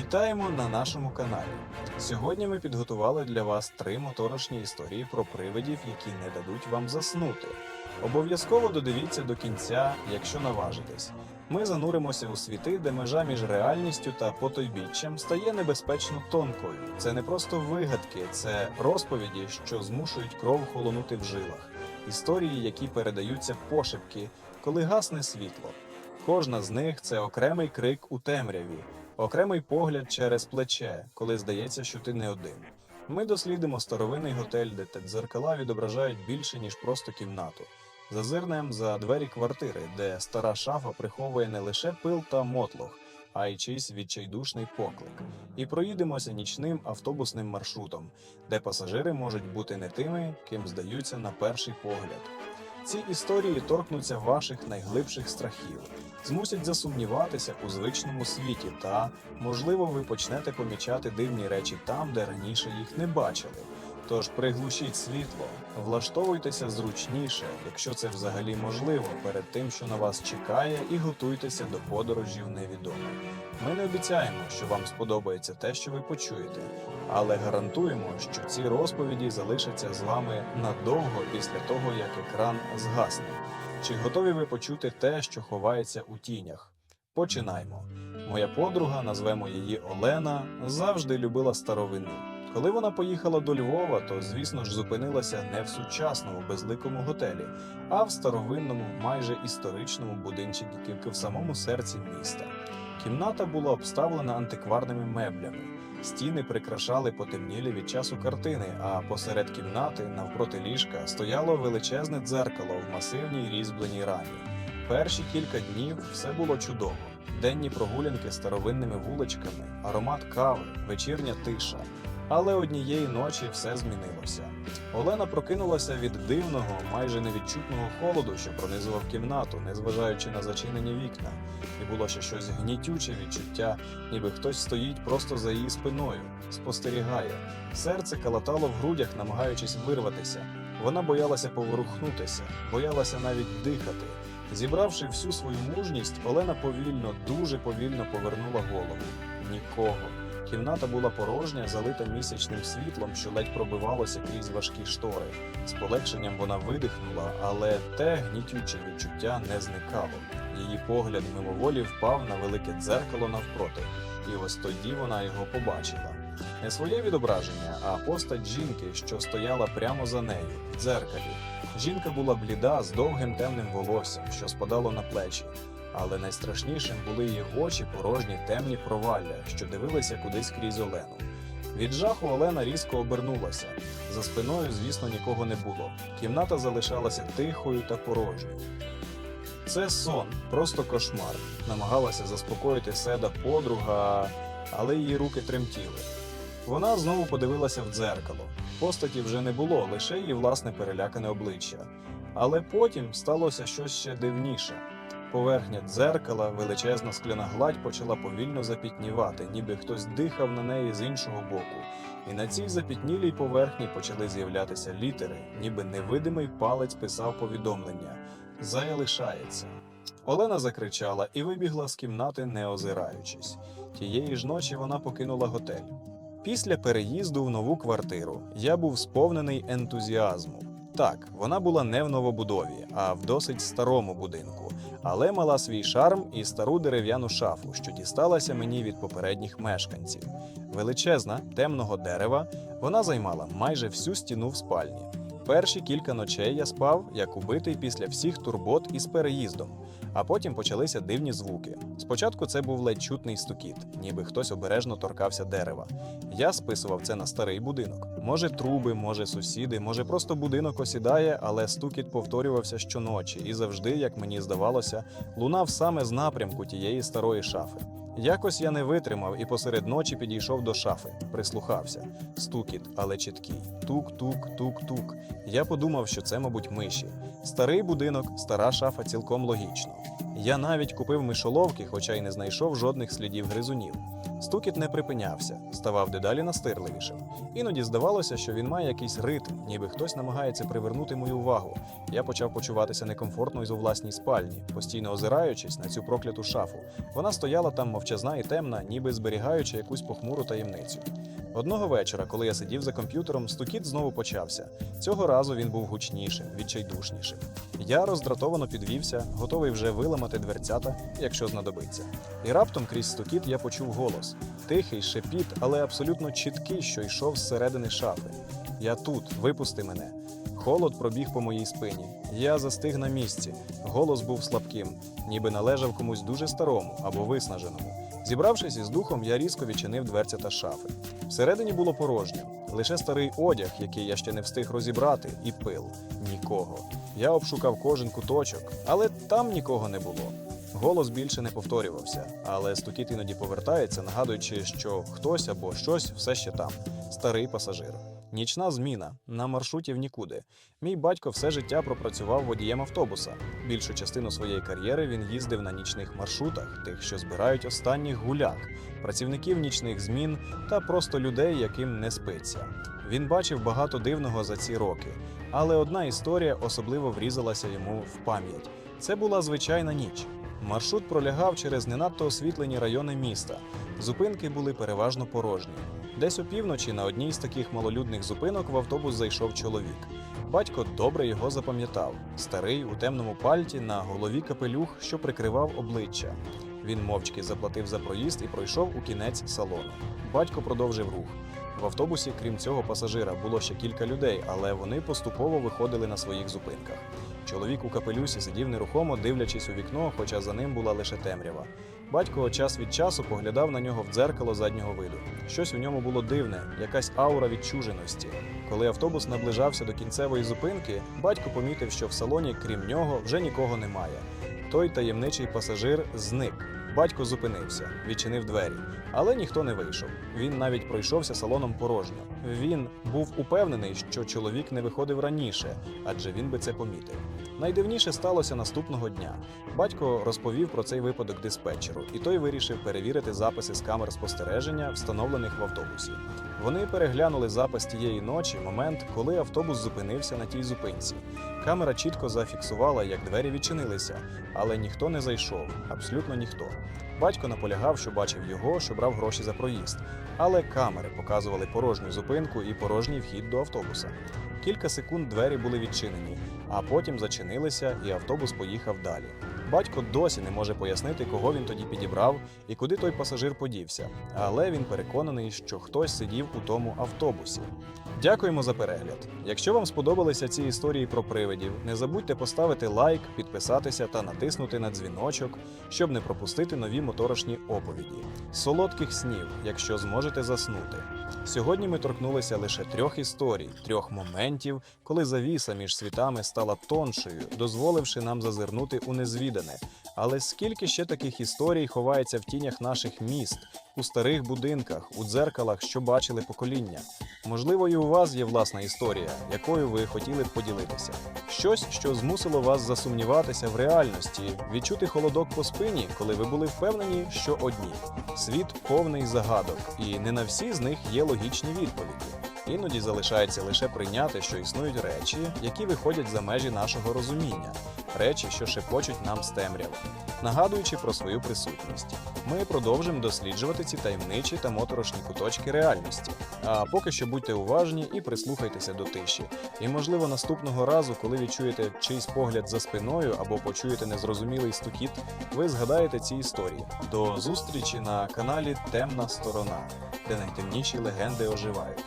Вітаємо на нашому каналі. Сьогодні ми підготували для вас три моторошні історії про привидів, які не дадуть вам заснути. Обов'язково додивіться до кінця, якщо наважитесь. Ми зануримося у світи, де межа між реальністю та потойбіччям стає небезпечно тонкою. Це не просто вигадки, це розповіді, що змушують кров холонути в жилах, історії, які передаються пошепки, коли гасне світло. Кожна з них це окремий крик у темряві, окремий погляд через плече, коли здається, що ти не один. Ми дослідимо старовинний готель, де дзеркала відображають більше, ніж просто кімнату. Зазирнем за двері квартири, де стара шафа приховує не лише пил та мотлох, а й чийсь відчайдушний поклик. І проїдемося нічним автобусним маршрутом, де пасажири можуть бути не тими, ким здаються на перший погляд. Ці історії торкнуться ваших найглибших страхів, змусять засумніватися у звичному світі, та, можливо, ви почнете помічати дивні речі там, де раніше їх не бачили. Тож приглушіть світло, влаштовуйтеся зручніше, якщо це взагалі можливо, перед тим, що на вас чекає, і готуйтеся до подорожі в невідоме. Ми не обіцяємо, що вам сподобається те, що ви почуєте, але гарантуємо, що ці розповіді залишаться з вами надовго після того, як екран згасне. Чи готові ви почути те, що ховається у тінях? Починаємо. Моя подруга, назвемо її Олена, завжди любила старовину. Коли вона поїхала до Львова, то звісно ж зупинилася не в сучасному безликому готелі, а в старовинному, майже історичному будинчику тільки в самому серці міста. Кімната була обставлена антикварними меблями. Стіни прикрашали потемнілі від часу картини, а посеред кімнати, навпроти ліжка, стояло величезне дзеркало в масивній різьбленій рамі. Перші кілька днів все було чудово. Денні прогулянки старовинними вуличками, аромат кави, вечірня тиша. Але однієї ночі все змінилося. Олена прокинулася від дивного, майже невідчутного холоду, що пронизував кімнату, незважаючи на зачинені вікна, і було ще щось гнітюче відчуття, ніби хтось стоїть просто за її спиною, спостерігає. Серце калатало в грудях, намагаючись вирватися. Вона боялася поворухнутися, боялася навіть дихати. Зібравши всю свою мужність, Олена повільно, дуже повільно повернула голову. Нікого. Кімната була порожня, залита місячним світлом, що ледь пробивалося крізь важкі штори. З полегшенням вона видихнула, але те гнітюче відчуття не зникало. Її погляд мимоволі впав на велике дзеркало навпроти, і ось тоді вона його побачила. Не своє відображення, а постать жінки, що стояла прямо за нею, в дзеркалі. Жінка була бліда з довгим темним волоссям, що спадало на плечі. Але найстрашнішим були її очі порожні темні провалля, що дивилися кудись крізь Олену. Від жаху Олена різко обернулася. За спиною, звісно, нікого не було. Кімната залишалася тихою та порожньою. Це сон, просто кошмар. Намагалася заспокоїти седа подруга, але її руки тремтіли. Вона знову подивилася в дзеркало. Постаті вже не було, лише її власне перелякане обличчя. Але потім сталося щось ще дивніше. Поверхня дзеркала, величезна скляна гладь почала повільно запітнівати, ніби хтось дихав на неї з іншого боку. І на цій запітнілій поверхні почали з'являтися літери, ніби невидимий палець писав повідомлення Зая лишається. Олена закричала і вибігла з кімнати, не озираючись. Тієї ж ночі вона покинула готель. Після переїзду в нову квартиру я був сповнений ентузіазму. Так, вона була не в новобудові, а в досить старому будинку, але мала свій шарм і стару дерев'яну шафу, що дісталася мені від попередніх мешканців. Величезна, темного дерева, вона займала майже всю стіну в спальні. Перші кілька ночей я спав, як убитий після всіх турбот із переїздом, а потім почалися дивні звуки. Спочатку це був ледь чутний стукіт, ніби хтось обережно торкався дерева. Я списував це на старий будинок. Може, труби, може, сусіди, може, просто будинок осідає, але стукіт повторювався щоночі і завжди, як мені здавалося, лунав саме з напрямку тієї старої шафи. Якось я не витримав і посеред ночі підійшов до шафи, прислухався. Стукіт, але чіткий. Тук-тук, тук-тук. Я подумав, що це, мабуть, миші. Старий будинок, стара шафа цілком логічно. Я навіть купив мишоловки, хоча й не знайшов жодних слідів гризунів. Стукіт не припинявся, ставав дедалі настирливішим. Іноді здавалося, що він має якийсь ритм, ніби хтось намагається привернути мою увагу. Я почав почуватися некомфортно із у власній спальні, постійно озираючись на цю прокляту шафу. Вона стояла там мовчазна і темна, ніби зберігаючи якусь похмуру таємницю. Одного вечора, коли я сидів за комп'ютером, стукіт знову почався. Цього разу він був гучнішим, відчайдушнішим. Я роздратовано підвівся, готовий вже виламати дверцята, якщо знадобиться. І раптом крізь стукіт я почув голос тихий шепіт, але абсолютно чіткий, що йшов зсередини шафи. Я тут, випусти мене. Холод пробіг по моїй спині. Я застиг на місці. Голос був слабким, ніби належав комусь дуже старому або виснаженому. Зібравшись із духом, я різко відчинив дверця та шафи. Всередині було порожньо, лише старий одяг, який я ще не встиг розібрати, і пил. Нікого. Я обшукав кожен куточок, але там нікого не було. Голос більше не повторювався, але стукіт іноді повертається, нагадуючи, що хтось або щось все ще там старий пасажир. Нічна зміна на маршруті в нікуди. Мій батько все життя пропрацював водієм автобуса. Більшу частину своєї кар'єри він їздив на нічних маршрутах, тих, що збирають останніх гуляк, працівників нічних змін та просто людей, яким не спиться. Він бачив багато дивного за ці роки, але одна історія особливо врізалася йому в пам'ять. Це була звичайна ніч. Маршрут пролягав через не надто освітлені райони міста. Зупинки були переважно порожні. Десь опівночі на одній з таких малолюдних зупинок в автобус зайшов чоловік. Батько добре його запам'ятав. Старий у темному пальті на голові капелюх, що прикривав обличчя. Він мовчки заплатив за проїзд і пройшов у кінець салону. Батько продовжив рух. В автобусі, крім цього пасажира, було ще кілька людей, але вони поступово виходили на своїх зупинках. Чоловік у капелюсі сидів нерухомо, дивлячись у вікно, хоча за ним була лише темрява. Батько час від часу поглядав на нього в дзеркало заднього виду. Щось у ньому було дивне, якась аура відчуженості. Коли автобус наближався до кінцевої зупинки, батько помітив, що в салоні, крім нього, вже нікого немає. Той таємничий пасажир зник. Батько зупинився, відчинив двері, але ніхто не вийшов. Він навіть пройшовся салоном порожньо. Він був упевнений, що чоловік не виходив раніше, адже він би це помітив. Найдивніше сталося наступного дня. Батько розповів про цей випадок диспетчеру, і той вирішив перевірити записи з камер спостереження, встановлених в автобусі. Вони переглянули запис тієї ночі, момент, коли автобус зупинився на тій зупинці. Камера чітко зафіксувала, як двері відчинилися, але ніхто не зайшов, абсолютно ніхто. Батько наполягав, що бачив його, що брав гроші за проїзд, але камери показували порожню зупинку і порожній вхід до автобуса. Кілька секунд двері були відчинені, а потім зачинилися, і автобус поїхав далі. Батько досі не може пояснити, кого він тоді підібрав і куди той пасажир подівся, але він переконаний, що хтось сидів у тому автобусі. Дякуємо за перегляд. Якщо вам сподобалися ці історії про привидів, не забудьте поставити лайк, підписатися та натиснути на дзвіночок, щоб не пропустити нові моторошні оповіді. Солодких снів, якщо зможете заснути. Сьогодні ми торкнулися лише трьох історій, трьох моментів, коли завіса між світами стала тоншою, дозволивши нам зазирнути у незвідане. Але скільки ще таких історій ховається в тінях наших міст, у старих будинках, у дзеркалах, що бачили покоління? Можливо, і у вас є власна історія, якою ви хотіли б поділитися. Щось, що змусило вас засумніватися в реальності, відчути холодок по спині, коли ви були впевнені, що одні. Світ повний загадок, і не на всі з них є логічні відповіді. Іноді залишається лише прийняти, що існують речі, які виходять за межі нашого розуміння, речі, що шепочуть нам з темряви, нагадуючи про свою присутність. Ми продовжимо досліджувати ці таємничі та моторошні куточки реальності. А поки що будьте уважні і прислухайтеся до тиші. І, можливо, наступного разу, коли відчуєте чийсь погляд за спиною або почуєте незрозумілий стукіт, ви згадаєте ці історії. До зустрічі на каналі Темна Сторона, де найтемніші легенди оживають.